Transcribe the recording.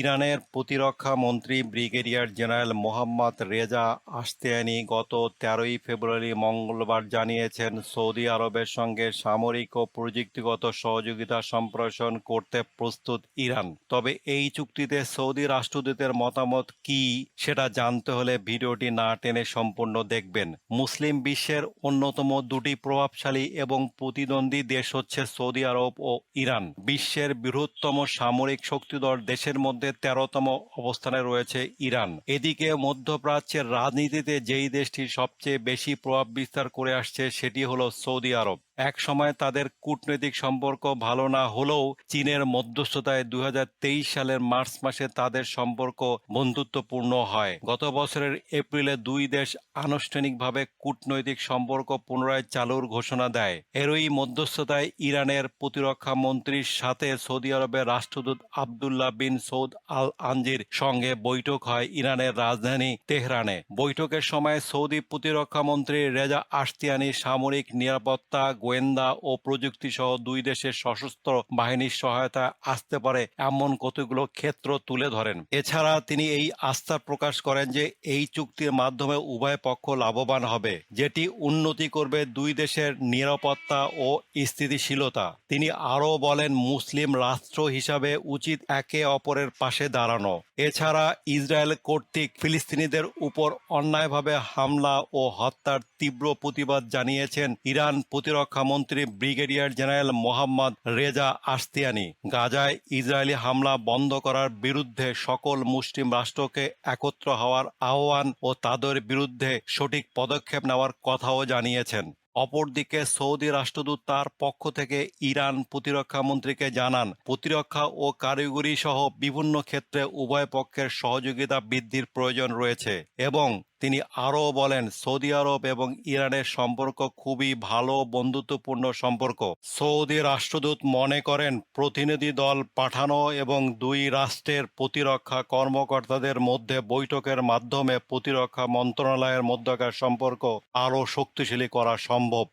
ইরানের প্রতিরক্ষা মন্ত্রী brigadier general Mohammad Reza Ashtiani গত তেরোই ফেব্রুয়ারি মঙ্গলবার জানিয়েছেন, সৌদি আরবের সঙ্গে সামরিক ও প্রযুক্তিগত সহযোগিতা সম্প্রসারণ করতে প্রস্তুত ইরান। তবে এই চুক্তিতে সৌদি রাষ্ট্রদূতের মতামত কি সেটা জানতে হলে ভিডিওটি না টেনে সম্পূর্ণ দেখবেন। মুসলিম বিশ্বের অন্যতম দুটি প্রভাবশালী এবং প্রতিদ্বন্দ্বী দেশ হচ্ছে সৌদি আরব ও ইরান। বিশ্বের বৃহত্তম সামরিক শক্তিধর দেশের মধ্যে তেরোতম অবস্থানে রয়েছে ইরান। এদিকে মধ্যপ্রাচ্যের রাজনীতিতে যেই দেশটি সবচেয়ে বেশি প্রভাব বিস্তার করে আসছে, সেটি হলো সৌদি আরব। এক সময় তাদের কূটনৈতিক সম্পর্ক ভালো না হলেও চীনের মধ্যস্থতায় দুই হাজার তেইশ সালের মার্চ মাসে তাদের সম্পর্ক বন্ধুত্বপূর্ণ হয়। গত বছরের এপ্রিলে দুই দেশ আনুষ্ঠানিকভাবে কূটনৈতিক সম্পর্ক পুনরায় চালুর ঘোষণা দেয়। এরই মধ্যস্থতায় ইরানের প্রতিরক্ষা মন্ত্রীর সাথে সৌদি আরবের রাষ্ট্রদূত আবদুল্লাহ বিন সৌদ আল আনজির সঙ্গে বৈঠক হয় ইরানের রাজধানী তেহরানে। বৈঠকের সময় সৌদি প্রতিরক্ষা মন্ত্রী রেজা আস্তিয়ানি সামরিক নিরাপত্তা গোয়েন্দা ও প্রযুক্তি সহ দুই দেশের সশস্ত্র বাহিনীর সহায়তা আসতে পারে এমন কতগুলো ক্ষেত্র তুলে ধরেন। এছাড়া তিনি এই আস্থা প্রকাশ করেন যে এই চুক্তির মাধ্যমে উভয় পক্ষ লাভবান হবে, যেটি উন্নতি করবে দুই দেশের নিরাপত্তা ও স্থিতিশীলতা। তিনি আরও বলেন, মুসলিম রাষ্ট্র হিসাবে উচিত একে অপরের পাশে দাঁড়ানো। এছাড়া ইসরায়েল কর্তৃক ফিলিস্তিনিদের উপর অন্যায়ভাবে হামলা ও হত্যার তীব্র প্রতিবাদ জানিয়েছেন ইরান প্রতিরক্ষা মন্ত্রী brigadier general Mohammad Reza Ashtiani গাজায় ইসরায়েলি হামলা বন্ধ করার বিরুদ্ধে সকল মুসলিম রাষ্ট্রকে একত্র হওয়ার আহ্বান ও তাদের বিরুদ্ধে সঠিক পদক্ষেপ নেওয়ার কথাও জানিয়েছেন। অপরদিকে সৌদি রাষ্ট্রদূত তার পক্ষ থেকে ইরান প্রতিরক্ষা মন্ত্রীকে জানান, প্রতিরক্ষা ও কারিগরি সহ বিভিন্ন ক্ষেত্রে উভয় পক্ষের সহযোগিতা বৃদ্ধির প্রয়োজন রয়েছে এবং তিনি আরও বলেন, সৌদি আরব এবং ইরানের সম্পর্ক খুবই ভালো, বন্ধুত্বপূর্ণ সম্পর্ক। সৌদি রাষ্ট্রদূত মনে করেন, প্রতিনিধি দল পাঠানো এবং দুই রাষ্ট্রের প্রতিরক্ষা কর্মকর্তাদের মধ্যে বৈঠকের মাধ্যমে প্রতিরক্ষা মন্ত্রণালয়ের মধ্যকার সম্পর্ক আরও শক্তিশালী করা সম্ভব।